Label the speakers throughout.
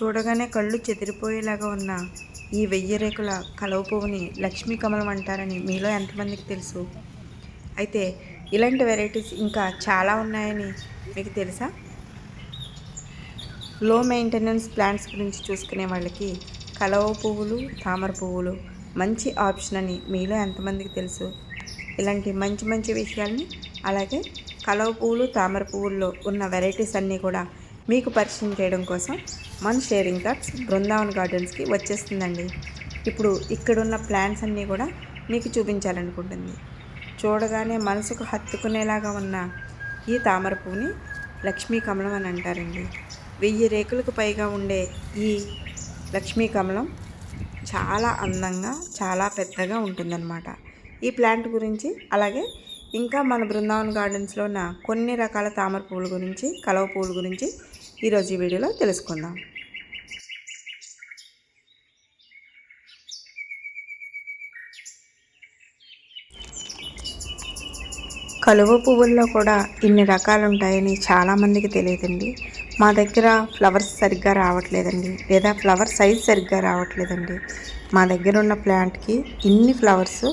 Speaker 1: చూడగానే కళ్ళు చెదిరిపోయేలాగా ఉన్న ఈ వెయ్యి రేకుల కలవ పువ్వుని లక్ష్మీ కమలం అంటారని మీలో ఎంతమందికి తెలుసు? అయితే ఇలాంటి వెరైటీస్ ఇంకా చాలా ఉన్నాయని మీకు తెలుసా? లో మెయింటెనెన్స్ ప్లాంట్స్ గురించి చూసుకునే వాళ్ళకి కలవ పువ్వులు తామర పువ్వులు మంచి ఆప్షన్ అని మీలో ఎంతమందికి తెలుసు? ఇలాంటి మంచి మంచి విషయాల్ని అలాగే కలవ పువ్వులు తామర పువ్వుల్లో ఉన్న వెరైటీస్ అన్నీ కూడా మీకు పరిచయం చేయడం కోసం మన షేరింగ్ థాట్స్ బృందావన్ గార్డెన్స్కి వచ్చేస్తుందండి. ఇప్పుడు ఇక్కడున్న ప్లాంట్స్ అన్నీ కూడా మీకు చూపించాలనుకుంటుంది. చూడగానే మనసుకు హత్తుకునేలాగా ఉన్న ఈ తామర పువ్వుని లక్ష్మీ కమలం అని అంటారండి. వెయ్యి రేకులకు పైగా ఉండే ఈ లక్ష్మీ కమలం చాలా అందంగా చాలా పెద్దగా ఉంటుందన్నమాట. ఈ ప్లాంట్ గురించి అలాగే ఇంకా మన బృందావన్ గార్డెన్స్లో ఉన్న కొన్ని రకాల తామర పువ్వుల గురించి కలవ పువ్వుల గురించి ఈరోజు ఈ వీడియోలో తెలుసుకుందాం. కలువ పువ్వుల్లో కూడా ఇన్ని రకాలు ఉంటాయని చాలామందికి తెలియదండి. మా దగ్గర ఫ్లవర్స్ సరిగ్గా రావట్లేదండి. లేదా ఫ్లవర్ సైజ్ సరిగ్గా రావట్లేదండి. మా దగ్గర ఉన్న ప్లాంట్కి ఇన్ని ఫ్లవర్స్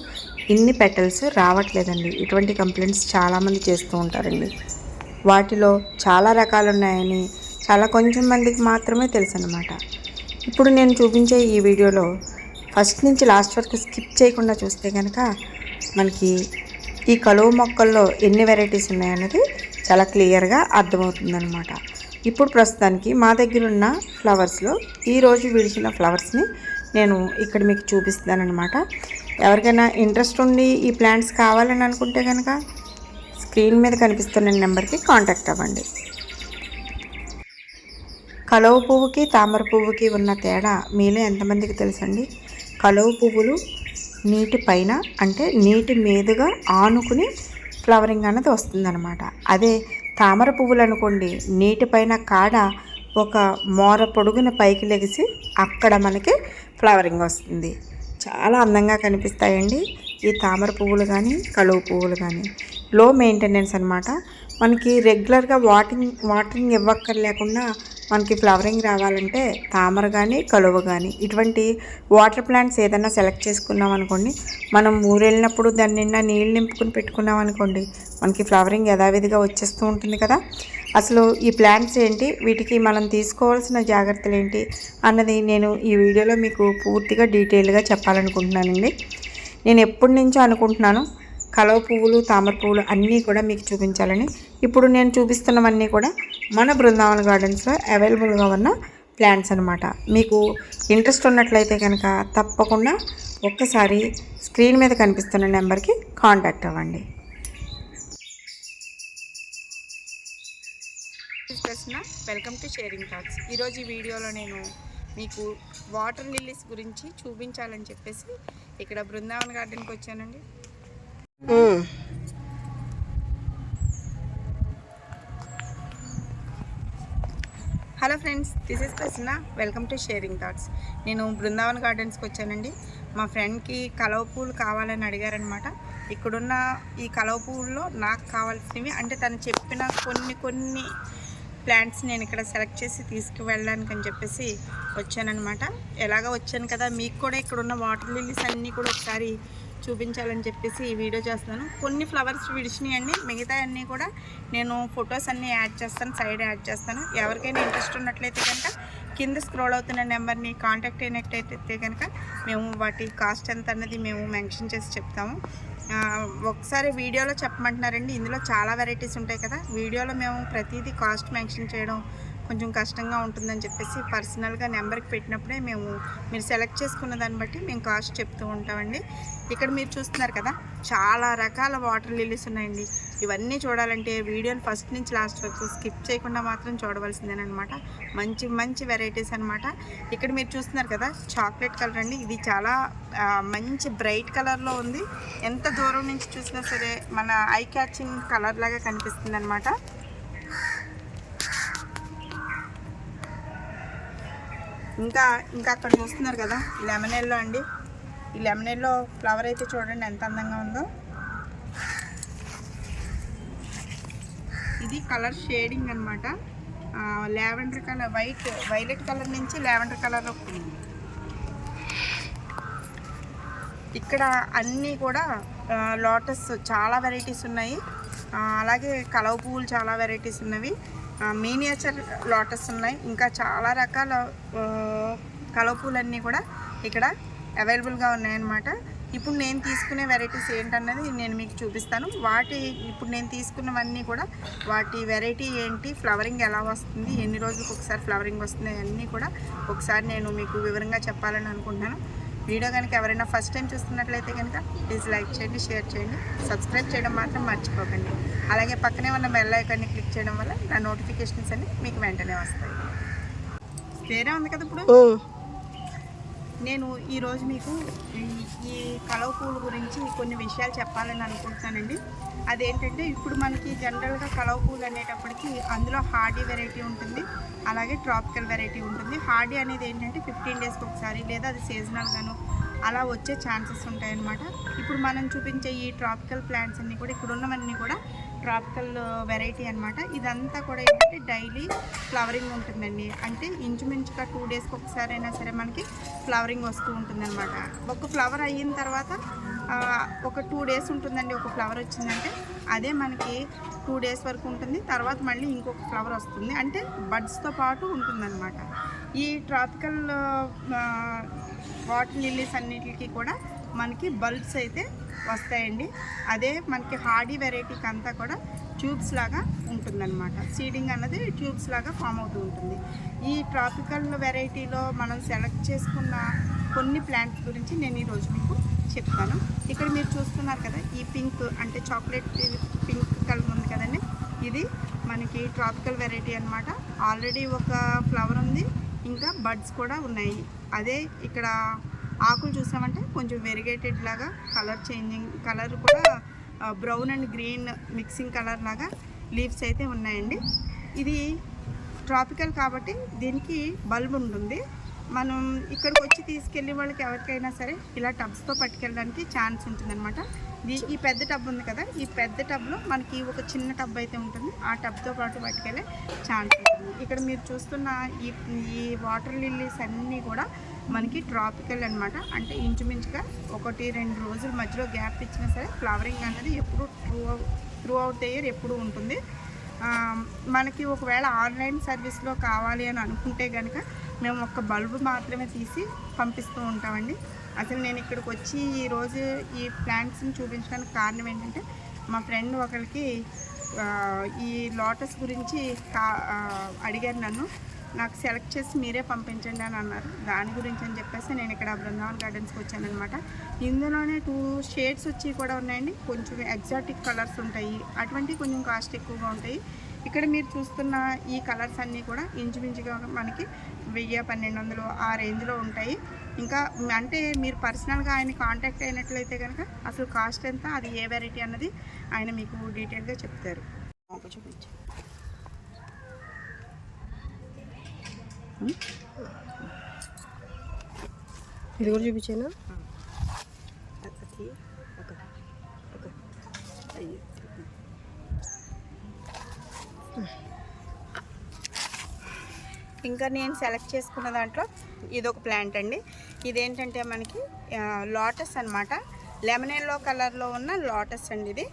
Speaker 1: ఇన్ని పెటల్స్ రావట్లేదండి. ఇటువంటి కంప్లైంట్స్ చాలామంది చేస్తూ ఉంటారండి. వాటిలో చాలా రకాలు ఉన్నాయని చాలా కొంచెం మందికి మాత్రమే తెలుసు అనమాట ఇప్పుడు నేను చూపించే ఈ వీడియోలో ఫస్ట్ నుంచి లాస్ట్ వరకు స్కిప్ చేయకుండా చూస్తే కనుక మనకి ఈ కలువ మొక్కల్లో ఎన్ని వెరైటీస్ ఉన్నాయన్నది చాలా క్లియర్గా అర్థమవుతుందనమాట ఇప్పుడు ప్రస్తుతానికి మా దగ్గర ఉన్న ఫ్లవర్స్లో ఈరోజు విడిచిన ఫ్లవర్స్ని నేను ఇక్కడ మీకు చూపిస్తానమాట ఎవరికైనా ఇంట్రెస్ట్ ఉండి ఈ ప్లాంట్స్ కావాలని అనుకుంటే కనుక స్క్రీన్ మీద కనిపిస్తున్న నెంబర్కి కాంటాక్ట్ అవ్వండి. కలువ పువ్వుకి తామర పువ్వుకి ఉన్న తేడా మీలో ఎంతమందికి తెలుసండి? కలువ పువ్వులు నీటి పైన అంటే నీటి మీదుగా ఆనుకుని ఫ్లవరింగ్ అనేది వస్తుందన్నమాట. అదే తామర పువ్వులు అనుకోండి నీటిపైన కాడ ఒక మోర పొడుగున పైకి లెగిసి అక్కడ మనకి ఫ్లవరింగ్ వస్తుంది. చాలా అందంగా కనిపిస్తాయండి ఈ తామర పువ్వులు కానీ కలువ పువ్వులు కానీ లో మెయింటెనెన్స్ అనమాట మనకి రెగ్యులర్గా వాటింగ్ వాటరింగ్ ఇవ్వక్కర్లేకుండా మనకి ఫ్లవరింగ్ రావాలంటే తామర కానీ కలువ కానీ ఇటువంటి వాటర్ ప్లాంట్స్ ఏదైనా సెలెక్ట్ చేసుకున్నాం అనుకోండి మనం ఊరెళ్ళినప్పుడు దాని నిండా నీళ్ళు నింపుకుని పెట్టుకున్నాం అనుకోండి మనకి ఫ్లవరింగ్ యథావిధిగా వచ్చేస్తూ ఉంటుంది కదా. అసలు ఈ ప్లాంట్స్ ఏంటి వీటికి మనం తీసుకోవాల్సిన జాగ్రత్తలు ఏంటి అన్నది నేను ఈ వీడియోలో మీకు పూర్తిగా డీటెయిల్గా చెప్పాలనుకుంటున్నానండి. నేను ఎప్పటి నుంచో అనుకుంటున్నాను కలవ పువ్వులు తామర పువ్వులు అన్నీ కూడా మీకు చూపించాలని. ఇప్పుడు నేను చూపిస్తున్నవన్నీ కూడా మన బృందావన గార్డెన్స్లో అవైలబుల్గా ఉన్న ప్లాంట్స్ అనమాట మీకు ఇంట్రెస్ట్ ఉన్నట్లయితే కనుక తప్పకుండా ఒక్కసారి స్క్రీన్ మీద కనిపిస్తున్న నెంబర్కి కాంటాక్ట్ అవ్వండి. ప్రశ్న వెల్కమ్ టు షేరింగ్ థాట్స్. ఈరోజు ఈ వీడియోలో నేను మీకు వాటర్ లిల్లీస్ గురించి చూపించాలని చెప్పేసి ఇక్కడ బృందావన్ గార్డెన్కి వచ్చానండి. Hello friends this is Prasanna. Welcome to sharing thoughts నేను బృందావన్ గార్డెన్స్కి వచ్చానండి. మా ఫ్రెండ్కి కలవ పూలు కావాలని అడిగారనమాట. ఇక్కడున్న ఈ కలవ పూల్లో నాకు కావాల్సినవి అంటే తను చెప్పిన కొన్ని కొన్ని ప్లాంట్స్ నేను ఇక్కడ సెలెక్ట్ చేసి తీసుకువెళ్ళడానికి అని చెప్పేసి వచ్చానమాట ఎలాగ వచ్చాను కదా మీకు కూడా ఇక్కడ ఉన్న వాటర్ లిల్లీస్ అన్నీ కూడా ఒకసారి చూపించాలని చెప్పేసి ఈ వీడియో చేస్తున్నాను. కొన్ని ఫ్లవర్స్ విడిచినాయండి. మిగతా అన్నీ కూడా నేను ఫొటోస్ అన్నీ యాడ్ చేస్తాను సైడ్ యాడ్ చేస్తాను. ఎవరికైనా ఇంట్రెస్ట్ ఉన్నట్లయితే కనుక కింద స్క్రోల్ అవుతున్న నెంబర్ని కాంటాక్ట్ అయినట్టయితే కనుక మేము వాటి కాస్ట్ ఎంత అన్నది మేము మెన్షన్ చేసి చెప్తాము. ఒకసారి వీడియోలో చెప్పమంటున్నారండి. ఇందులో చాలా వెరైటీస్ ఉంటాయి కదా. వీడియోలో మేము ప్రతిదీ కాస్ట్ మెన్షన్ చేయడం కొంచెం కష్టంగా ఉంటుందని చెప్పేసి పర్సనల్గా నెంబర్కి పెట్టినప్పుడే మేము మీరు సెలెక్ట్ చేసుకున్న దాన్ని బట్టి మేము కాస్ట్ చెప్తూ ఉంటామండి. ఇక్కడ మీరు చూస్తున్నారు కదా చాలా రకాల వాటర్ లిల్లీస్ ఉన్నాయండి. ఇవన్నీ చూడాలంటే వీడియోని ఫస్ట్ నుంచి లాస్ట్ వరకు స్కిప్ చేయకుండా మాత్రం చూడవలసిందేనమాట మంచి మంచి వెరైటీస్ అనమాట ఇక్కడ మీరు చూస్తున్నారు కదా చాక్లెట్ కలర్ అండి. ఇది చాలా మంచి బ్రైట్ కలర్లో ఉంది. ఎంత దూరం నుంచి చూసినా సరే మన ఐ క్యాచింగ్ కలర్ లాగా కనిపిస్తుంది అనమాట ఇంకా ఇంకా అక్కడ చూస్తున్నారు కదా లెమన్ ఎల్లో అండి. ఈ లెమన్ ఎల్లో ఫ్లవర్ అయితే చూడండి ఎంత అందంగా ఉందో. ఇది కలర్ షేడింగ్ అనమాట lavender colour white violet colour నుంచి లావెండర్ కలర్ ఇక్కడ అన్నీ కూడా లోటస్ చాలా వెరైటీస్ ఉన్నాయి. అలాగే కలవ పువ్వులు చాలా వెరైటీస్ ఉన్నవి. మీనియేచర్ లోటస్ ఉన్నాయి. ఇంకా చాలా రకాల ఆ, కూడా ఇక్కడ అవైలబుల్గా ఉన్నాయన్నమాట. ఇప్పుడు నేను తీసుకునే వెరైటీస్ ఏంటన్నది నేను మీకు చూపిస్తాను. వాటి ఇప్పుడు నేను తీసుకున్నవన్నీ కూడా వాటి వెరైటీ ఏంటి ఫ్లవరింగ్ ఎలా వస్తుంది ఎన్ని రోజులకు ఒకసారి ఫ్లవరింగ్ వస్తుంది అన్నీ కూడా ఒకసారి నేను మీకు వివరంగా చెప్పాలని అనుకుంటున్నాను. వీడియో కనుక ఎవరైనా ఫస్ట్ టైం చూస్తున్నట్లయితే కనుక ప్లీజ్ లైక్ చేయండి షేర్ చేయండి. సబ్స్క్రైబ్ చేయడం మాత్రం మర్చిపోకండి. అలాగే పక్కనే ఉన్న బెల్ ఐకాన్ని క్లిక్ చేయడం వల్ల నా నోటిఫికేషన్స్ అన్ని మీకు వెంటనే వస్తాయి. వేరే ఉంది కదా ఇప్పుడు? నేను ఈరోజు మీకు ఈ- ఈ కలవ పూల గురించి కొన్ని విషయాలు చెప్పాలని అనుకుంటున్నానండి. అదేంటంటే ఇప్పుడు మనకి జనరల్గా కలవ పూలు అనేటప్పటికి అందులో హార్డీ వెరైటీ ఉంటుంది. అలాగే ట్రాపికల్ వెరైటీ ఉంటుంది. హార్డీ అనేది ఏంటంటే ఫిఫ్టీన్ డేస్కి ఒకసారి లేదా అది సీజనల్ గాను అలా వచ్చే ఛాన్సెస్ ఉంటాయన్నమాట. ఇప్పుడు మనం చూపించే ఈ ట్రాపికల్ ప్లాంట్స్ అన్నీ కూడా ఇక్కడ ఉన్నవన్నీ కూడా ట్రాపికల్ వెరైటీ అనమాట ఇదంతా కూడా ఏంటంటే డైలీ ఫ్లవరింగ్ ఉంటుందండి. అంటే ఇంచుమించుగా టూ డేస్కి ఒకసారి అయినా సరే మనకి ఫ్లవరింగ్ వస్తూ ఉంటుందన్నమాట. ఒక ఫ్లవర్ అయిన తర్వాత ఒక టూ డేస్ ఉంటుందండి ఒక ఫ్లవర్ వచ్చిందంటే అదే మనకి టూ డేస్ వరకు ఉంటుంది. తర్వాత మళ్ళీ ఇంకొక ఫ్లవర్ వస్తుంది. అంటే బడ్స్తో పాటు ఉంటుందన్నమాట. ఈ ట్రాపికల్ వాటర్ లిల్లీస్ అన్నిటికీ కూడా మనకి బల్బ్స్ అయితే వస్తాయండి. అదే మనకి హార్డీ వెరైటీకి అంతా కూడా ట్యూబ్స్ లాగా ఉంటుందన్నమాట. సీడింగ్ అన్నది ట్యూబ్స్ లాగా ఫామ్ అవుతూ ఉంటుంది. ఈ ట్రాపికల్ వెరైటీలో మనం సెలెక్ట్ చేసుకున్న కొన్ని ప్లాంట్స్ గురించి నేను ఈరోజు మీకు చెప్తాను. ఇక్కడ మీరు చూస్తున్నారు కదా ఈ పింక్ అంటే చాక్లెట్ పింక్ కలర్ ఉంది కదండి. ఇది మనకి ట్రాపికల్ వెరైటీ అనమాట ఆల్రెడీ ఒక ఫ్లవర్ ఉంది ఇంకా బడ్స్ కూడా ఉన్నాయి. అదే ఇక్కడ ఆకులు చూసామంటే కొంచెం వెరిగేటెడ్ లాగా కలర్ చేంజింగ్ కలర్ కూడా brown and green mixing colour లాగా లీవ్స్ అయితే ఉన్నాయండి. ఇది ట్రాపికల్ కాబట్టి దీనికి బల్బ్ ఉంటుంది. మనం ఇక్కడికి వచ్చి తీసుకెళ్ళి వాళ్ళకి ఎవరికైనా సరే ఇలా టబ్స్తో పట్టుకెళ్ళడానికి ఛాన్స్ ఉంటుందన్నమాట. ఈ ఈ పెద్ద టబ్ ఉంది కదా ఈ పెద్ద టబ్లో మనకి ఒక చిన్న టబ్ అయితే ఉంటుంది. ఆ టబ్తో పాటు పట్టుకెళ్ళే ఛాన్స్ ఉంటుంది. ఇక్కడ మీరు చూస్తున్న ఈ ఈ వాటర్ లిల్లీస్ అన్నీ కూడా మనకి ట్రాపికల్ అనమాట అంటే ఇంచుమించుగా ఒకటి రెండు రోజుల మధ్యలో గ్యాప్ ఇచ్చినా సరే ఫ్లవరింగ్ అనేది ఎప్పుడు through throughout the year ఎప్పుడు ఉంటుంది. మనకి ఒకవేళ ఆన్లైన్ సర్వీస్లో కావాలి అని అనుకుంటే కనుక మేము ఒక బల్బు మాత్రమే తీసి పంపిస్తూ ఉంటామండి. అసలు నేను ఇక్కడికి వచ్చి ఈరోజు ఈ ప్లాంట్స్ని చూపించడానికి కారణం ఏంటంటే మా ఫ్రెండ్ ఒకరికి ఈ లోటస్ గురించి కా అడిగారు నన్ను. నాకు సెలెక్ట్ చేసి మీరే పంపించండి అని అన్నారు. దాని గురించి అని చెప్పేసి నేను ఇక్కడ బృందావన్ గార్డెన్స్కి వచ్చానమాట ఇందులోనే టూ షేడ్స్ వచ్చి కూడా ఉన్నాయండి. కొంచెం ఎగ్జాటిక్ కలర్స్ ఉంటాయి. అటువంటివి కొంచెం కాస్ట్ ఎక్కువగా ఉంటాయి. ఇక్కడ మీరు చూస్తున్న ఈ కలర్స్ అన్నీ కూడా ఇంచుమించుగా మనకి వెయ్యి పన్నెండు వందలు ఆ రేంజ్లో ఉంటాయి. ఇంకా అంటే మీరు పర్సనల్గా ఆయన కాంటాక్ట్ అయినట్లయితే కనుక అసలు కాస్ట్ ఎంత అది ఏ వెరైటీ అన్నది ఆయన మీకు డీటెయిల్గా చెప్తారు. చూపించు.
Speaker 2: ఇది కూడా చూపించాను?
Speaker 1: ఇంకా నేను సెలెక్ట్ చేసుకున్న దాంట్లో ఇది ఒక ప్లాంట్ అండి. ఇదేంటంటే మనకి లోటస్ అన్నమాట. లెమన్ ఎల్లో కలర్లో ఉన్న లోటస్ అండి ఇది.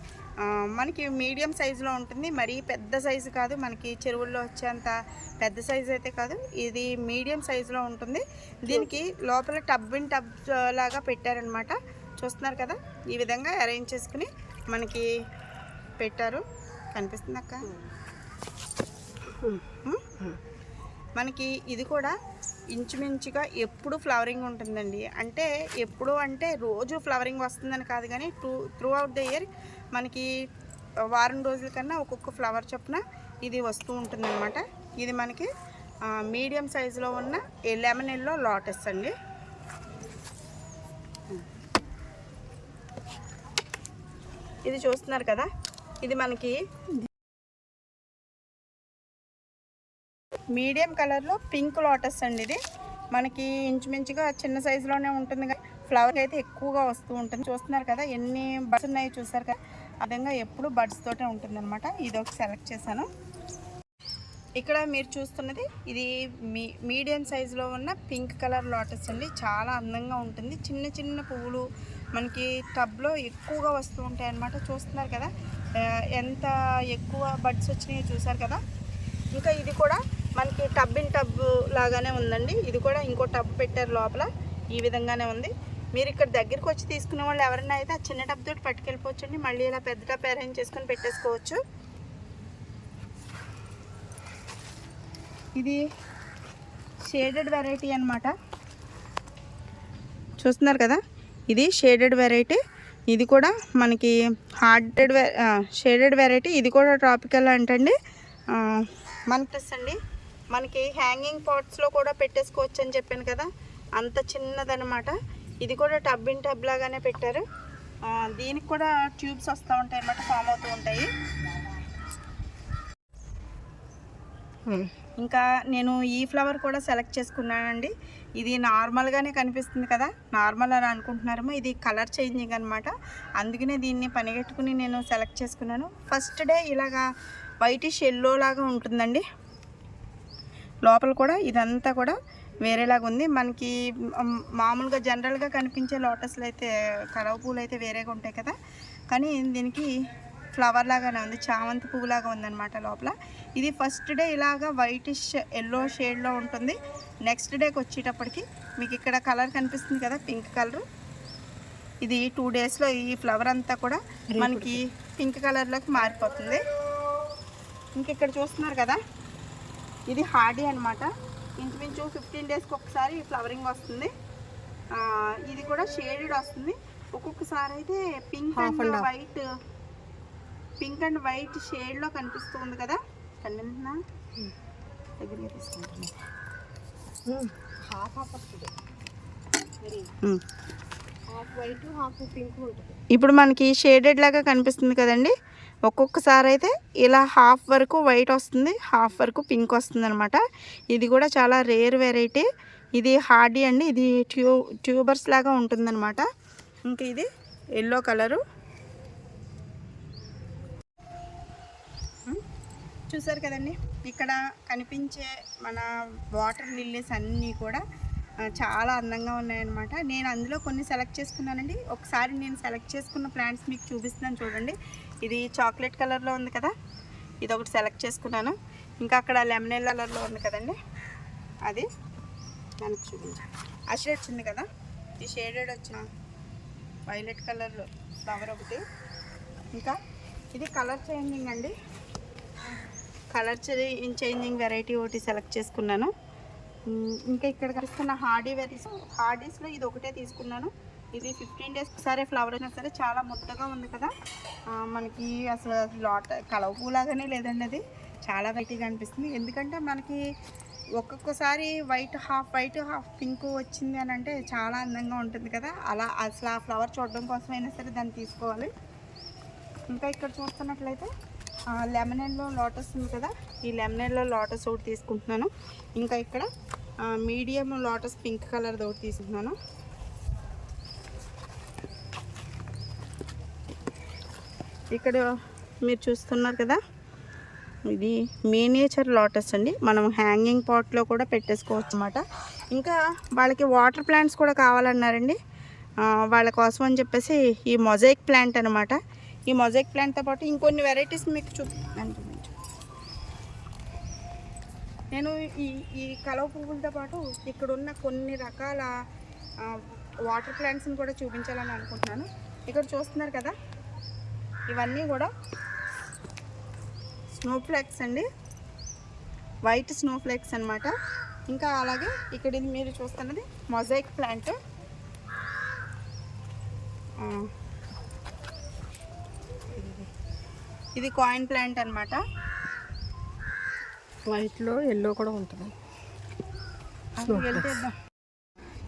Speaker 1: మనకి మీడియం సైజులో ఉంటుంది. మరీ పెద్ద సైజు కాదు. మనకి చెరువుల్లో వచ్చేంత పెద్ద సైజు అయితే కాదు. ఇది మీడియం సైజులో ఉంటుంది. దీనికి లోపల టబ్ ఇన్ టబ్ లాగా పెట్టారనమాట చూస్తున్నారు కదా? ఈ విధంగా అరేంజ్ చేసుకుని మనకి పెట్టారు. కనిపిస్తుంది అక్క. మనకి ఇది కూడా ఇంచుమించుగా ఎప్పుడు ఫ్లవరింగ్ ఉంటుందండి. అంటే ఎప్పుడు అంటే రోజు ఫ్లవరింగ్ వస్తుందని కాదు కానీ to throughout the year మనకి వారం రోజుల కన్నా ఒక్కొక్క ఫ్లవర్ చొప్పున ఇది వస్తూ ఉంటుందన్నమాట. ఇది మనకి మీడియం సైజులో ఉన్న లెమన్ ఎల్లో లోటస్ అండి. ఇది చూస్తున్నారు కదా? ఇది మనకి మీడియం కలర్లో పింక్ లోటస్ అండి ఇది. మనకి ఇంచుమించుగా చిన్న సైజులోనే ఉంటుంది కానీ ఫ్లవర్ అయితే ఎక్కువగా వస్తూ ఉంటుంది. చూస్తున్నారు కదా ఎన్ని బడ్స్ ఉన్నాయో చూసారు కదా? ఆ విధంగా ఎప్పుడు బడ్స్ తోటే ఉంటుంది అనమాట ఇది ఒక సెలెక్ట్ చేశాను. ఇక్కడ మీరు చూస్తున్నది ఇది మీ మీడియం సైజులో ఉన్న పింక్ కలర్ లోటస్ అండి. చాలా అందంగా ఉంటుంది. చిన్న చిన్న పువ్వులు మనకి టబ్లో ఎక్కువగా వస్తూ ఉంటాయి అన్నమాట చూస్తున్నారు కదా ఎంత ఎక్కువ బడ్స్ వచ్చినాయో చూసారు కదా? ఇంకా ఇది కూడా మనకి టబ్ ఇన్ టబ్ లాగానే ఉందండి. ఇది కూడా ఇంకో టబ్ పెట్టారు లోపల. ఈ విధంగానే ఉంది. మీరు ఇక్కడ దగ్గరికి వచ్చి తీసుకునే వాళ్ళు ఎవరైనా అయితే ఆ చిన్న టబ్ తోటి పట్టుకెళ్ళిపోవచ్చండి. మళ్ళీ ఇలా పెద్ద టబ్ అరేంజ్ చేసుకొని పెట్టేసుకోవచ్చు. ఇది షేడెడ్ వెరైటీ అనమాట చూస్తున్నారు కదా? ఇది షేడెడ్ వెరైటీ. ఇది కూడా మనకి హార్డెడ్ షేడెడ్ వెరైటీ. ఇది కూడా ట్రాపికల్ అంటండి. మనకి అండి. మనకి హ్యాంగింగ్ పాట్స్లో కూడా పెట్టేసుకోవచ్చు అని చెప్పాను కదా. అంత చిన్నదనమాట ఇది కూడా టబ్ ఇన్ టబ్ లాగానే పెట్టారు. దీనికి కూడా ట్యూబ్స్ వస్తూ ఉంటాయి అన్నమాట ఫామ్ అవుతూ ఉంటాయి. ఇంకా నేను ఈ ఫ్లవర్ కూడా సెలెక్ట్ చేసుకున్నానండి. ఇది నార్మల్గానే కనిపిస్తుంది కదా. నార్మల్ అని అనుకుంటున్నారేమో ఇది కలర్ చేంజింగ్ అనమాట అందుకనే దీన్ని పనిగట్టుకుని నేను సెలెక్ట్ చేసుకున్నాను. ఫస్ట్ డే ఇలాగా వైటిష్ ఎల్లో లాగా ఉంటుందండి. లోపల కూడా ఇదంతా కూడా వేరేలాగా ఉంది. మనకి మామూలుగా జనరల్గా కనిపించే లోటస్లు అయితే కలవ పూలు అయితే వేరేగా ఉంటాయి కదా. కానీ దీనికి ఫ్లవర్ లాగానే ఉంది. చామంతి పువ్వు లాగా ఉందన్నమాట లోపల. ఇది ఫస్ట్ డే ఇలాగా వైటిష్ ఎల్లో షేడ్లో ఉంటుంది. నెక్స్ట్ డేకి వచ్చేటప్పటికి మీకు ఇక్కడ కలర్ కనిపిస్తుంది కదా పింక్ కలర్. ఇది టూ డేస్లో ఈ ఫ్లవర్ అంతా కూడా మనకి పింక్ కలర్లోకి మారిపోతుంది. ఇంక ఇక్కడ చూస్తున్నారు కదా ఇది హార్డీ అనమాట ఇంచుమించు ఫిఫ్టీన్ డేస్కి ఒకసారి ఫ్లవరింగ్ వస్తుంది. ఇది కూడా షేడెడ్ వస్తుంది. ఒక్కొక్కసారి అయితే pink and. White pink and white షేడ్లో కనిపిస్తుంది కదా. కనిపిస్తున్నా దగ్గరికి
Speaker 2: హాఫ్ హాఫ్ వస్తుంది. Very
Speaker 1: um.
Speaker 2: Half white half pink ఉంటుంది.
Speaker 1: ఇప్పుడు మనకి షేడెడ్ లాగా కనిపిస్తుంది కదండి. ఒక్కొక్కసారి అయితే ఇలా హాఫ్ వరకు వైట్ వస్తుంది హాఫ్ వరకు పింక్ వస్తుంది అనమాట ఇది కూడా చాలా రేర్ వెరైటీ. ఇది హార్డీ అండి ఇది ట్యూ ట్యూబర్స్ లాగా ఉంటుందన్నమాట. ఇంకా ఇది ఎల్లో కలరు. చూసారు కదండి ఇక్కడ కనిపించే మన వాటర్ లిల్లీస్ అన్నీ కూడా చాలా అందంగా ఉన్నాయన్నమాట. నేను అందులో కొన్ని సెలెక్ట్ చేసుకున్నానండి. ఒకసారి నేను సెలెక్ట్ చేసుకున్న ప్లాంట్స్ మీకు చూపిస్తున్నాను చూడండి. ఇది చాక్లెట్ కలర్లో ఉంది కదా? ఇది ఒకటి సెలెక్ట్ చేసుకున్నాను. ఇంకా అక్కడ లెమన్ కలర్లో ఉంది కదండి? అది దానికి చూపించాను ఆ షేడ్ వచ్చింది కదా? ఈ షేడెడ్ వచ్చిన వైలెట్ కలర్లో ఫ్లవర్ ఒకటి. ఇంకా ఇది కలర్ చేంజింగ్ అండి. కలర్ చేంజింగ్ వెరైటీ ఒకటి సెలెక్ట్ చేసుకున్నాను. ఇంకా ఇక్కడ కలుస్తున్న హార్డీ వెరైటీస్ హార్డీస్లో ఇది ఒకటే తీసుకున్నాను. ఇది ఫిఫ్టీన్ డేస్ ఒకసారి ఫ్లవర్ అయినా సరే చాలా ముద్దగా ఉంది కదా. మనకి అసలు లాట్ కలవ పూలాగానే లేదండి అది. చాలా వెరైటీగా అనిపిస్తుంది. ఎందుకంటే మనకి ఒక్కొక్కసారి white half white half pink వచ్చింది అని అంటే చాలా అందంగా ఉంటుంది కదా. అలా అసలు ఆ ఫ్లవర్ చూడడం కోసమైనా సరే దాన్ని తీసుకోవాలి. ఇంకా ఇక్కడ చూస్తున్నట్లయితే లెమనెన్లో లోటస్ ఉంది కదా. ఈ లెమనెన్లో లోటస్ ఒకటి తీసుకుంటున్నాను. ఇంకా ఇక్కడ మీడియం లోటస్ పింక్ కలర్ ఒకటి తీసుకుంటున్నాను. ఇక్కడ మీరు చూస్తున్నారు కదా. ఇది మినియేచర్ లోటస్ అండి. మనం హ్యాంగింగ్ పాట్లో కూడా పెట్టేసుకోవచ్చు అనమాట ఇంకా వాళ్ళకి వాటర్ ప్లాంట్స్ కూడా కావాలన్నారండి. వాళ్ళ కోసం అని చెప్పేసి ఈ మొజైక్ ప్లాంట్ అనమాట ఈ మొజైక్ ప్లాంట్తో పాటు ఇంకొన్ని వెరైటీస్ మీకు చూ చూపించు నేను ఈ ఈ కలవ పువ్వులతో పాటు ఇక్కడ ఉన్న కొన్ని రకాల వాటర్ ప్లాంట్స్ని కూడా చూపించాలని అనుకుంటున్నాను. ఇక్కడ చూస్తున్నారు కదా ఇవన్నీ కూడా స్నో ఫ్లేక్స్ అండి. వైట్ స్నో ఫ్లేక్స్ అనమాట ఇంకా అలాగే ఇక్కడ ఇది మీరు చూస్తున్నది మొజైక్ ప్లాంట్ ఇది కాయిన్ ప్లాంట్ అనమాట
Speaker 2: వైట్లో ఎల్లో కూడా ఉంటుంది.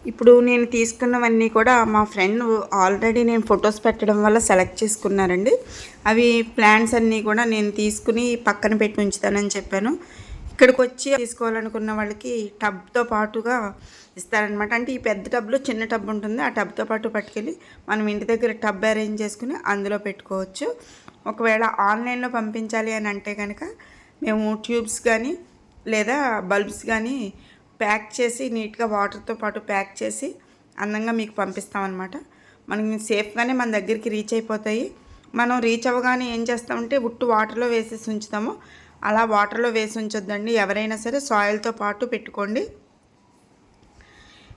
Speaker 1: ఇప్పుడు నేను తీసుకున్నవన్నీ కూడా మా ఫ్రెండ్ ఆల్రెడీ నేను ఫొటోస్ పెట్టడం వల్ల సెలెక్ట్ చేసుకున్నారండి. అవి ప్లాంట్స్ అన్నీ కూడా నేను తీసుకుని పక్కన పెట్టి ఉంచుతానని చెప్పాను. ఇక్కడికి వచ్చి తీసుకోవాలనుకున్న వాళ్ళకి టబ్తో పాటుగా ఇస్తారనమాట. అంటే ఈ పెద్ద టబ్లో చిన్న టబ్ ఉంటుంది. ఆ టబ్తో పాటు పట్టుకెళ్ళి మనం ఇంటి దగ్గర టబ్ అరేంజ్ చేసుకుని అందులో పెట్టుకోవచ్చు. ఒకవేళ ఆన్లైన్లో పంపించాలి అని అంటే కనుక మేము ట్యూబ్స్ కానీ లేదా బల్బ్స్ కానీ ప్యాక్ చేసి నీట్గా వాటర్తో పాటు ప్యాక్ చేసి అందంగా మీకు పంపిస్తామన్నమాట. మనకి సేఫ్గానే మన దగ్గరికి రీచ్ అయిపోతాయి. మనం రీచ్ అవ్వగానే ఏం చేస్తామంటే ఉట్టు వాటర్లో వేసేసి ఉంచుతాము. అలా వాటర్లో వేసి ఉంచొద్దండి. ఎవరైనా సరే సాయిల్తో పాటు పెట్టుకోండి.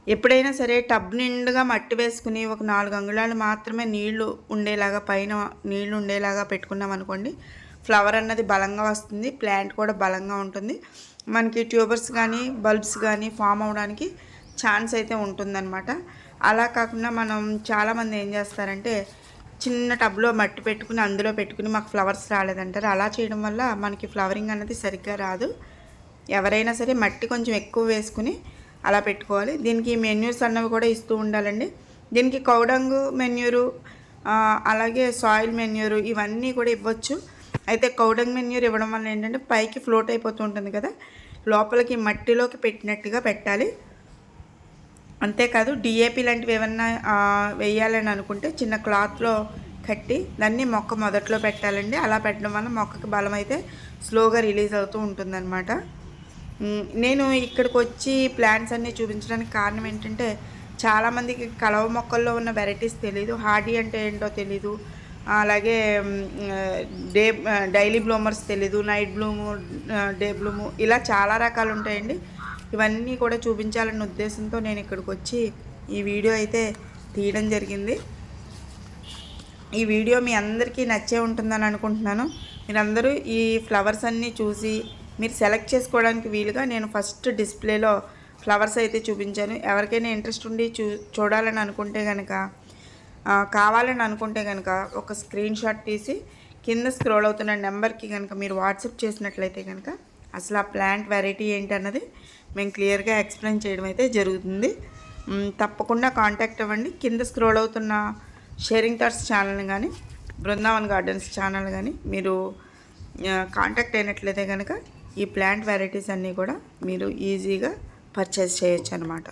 Speaker 1: ఎప్పుడైనా సరే టబ్ నిండుగా మట్టి వేసుకుని ఒక నాలుగు అంగుళాలు మాత్రమే నీళ్ళు ఉండేలాగా పైన నీళ్ళు ఉండేలాగా పెట్టుకున్నాం అనుకోండి ఫ్లవర్ అన్నది బలంగా వస్తుంది ప్లాంట్ కూడా బలంగా ఉంటుంది. మనకి ట్యూబర్స్ కానీ బల్బ్స్ కానీ ఫామ్ అవడానికి ఛాన్స్ అయితే ఉంటుందన్నమాట. అలా కాకుండా మనం చాలామంది ఏం చేస్తారంటే చిన్న టబ్లో మట్టి పెట్టుకుని అందులో పెట్టుకుని మాకు ఫ్లవర్స్ రాలేదంటారు. అలా చేయడం వల్ల మనకి ఫ్లవరింగ్ అనేది సరిగ్గా రాదు. ఎవరైనా సరే మట్టి కొంచెం ఎక్కువ వేసుకుని అలా పెట్టుకోవాలి. దీనికి మెన్యూస్ అన్నవి కూడా ఇస్తూ ఉండాలండి. దీనికి కౌడంగు మెన్యూరు అలాగే సాయిల్ మెన్యూరు ఇవన్నీ కూడా ఇవ్వచ్చు. అయితే కౌడంగ్ మెన్యూర్ ఇవ్వడం వల్ల ఏంటంటే పైకి ఫ్లోట్ అయిపోతూ ఉంటుంది కదా లోపలికి మట్టిలోకి పెట్టినట్టుగా పెట్టాలి. అంతేకాదు డిఏపి లాంటివి ఏమన్నా వేయాలని అనుకుంటే చిన్న క్లాత్లో కట్టి దాన్ని మొక్క మొదట్లో పెట్టాలండి. అలా పెట్టడం వల్ల మొక్కకి బలం అయితే స్లోగా రిలీజ్ అవుతూ ఉంటుందన్నమాట. నేను ఇక్కడికి వచ్చి ప్లాంట్స్ అన్నీ చూపించడానికి కారణం ఏంటంటే చాలామందికి కలవ మొక్కల్లో ఉన్న వెరైటీస్ తెలీదు. హార్డీ అంటే ఏంటో తెలీదు. అలాగే డే డైలీ బ్లూమర్స్ తెలీదు నైట్ బ్లూము డే బ్లూము ఇలా చాలా రకాలు ఉంటాయండి. ఇవన్నీ కూడా చూపించాలన్న ఉద్దేశంతో నేను ఇక్కడికి వచ్చి ఈ వీడియో అయితే తీయడం జరిగింది. ఈ వీడియో మీ అందరికీ నచ్చే ఉంటుందని అనుకుంటున్నాను. మీరందరూ ఈ ఫ్లవర్స్ అన్నీ చూసి మీరు సెలెక్ట్ చేసుకోవడానికి వీలుగా నేను ఫస్ట్ డిస్ప్లేలో ఫ్లవర్స్ అయితే చూపించాను. ఎవరికైనా ఇంట్రెస్ట్ ఉండి చూ చూడాలని అనుకుంటే కనుక కావాలని అనుకుంటే కనుక ఒక స్క్రీన్ షాట్ తీసి కింద స్క్రోల్ అవుతున్న నెంబర్కి కనుక మీరు వాట్సాప్ చేసినట్లయితే కనుక అసలు ఆ ప్లాంట్ వెరైటీ ఏంటి అన్నది మేము క్లియర్గా ఎక్స్ప్లెయిన్ చేయడం అయితే జరుగుతుంది. తప్పకుండా కాంటాక్ట్ అవ్వండి. కింద స్క్రోల్ అవుతున్న షేరింగ్ థాట్స్ ఛానల్ని కానీ బృందావన్ గార్డెన్స్ ఛానల్ కానీ మీరు కాంటాక్ట్ అయినట్లయితే కనుక ఈ ప్లాంట్ వెరైటీస్ అన్నీ కూడా మీరు ఈజీగా పర్చేస్ చేయొచ్చు అనమాట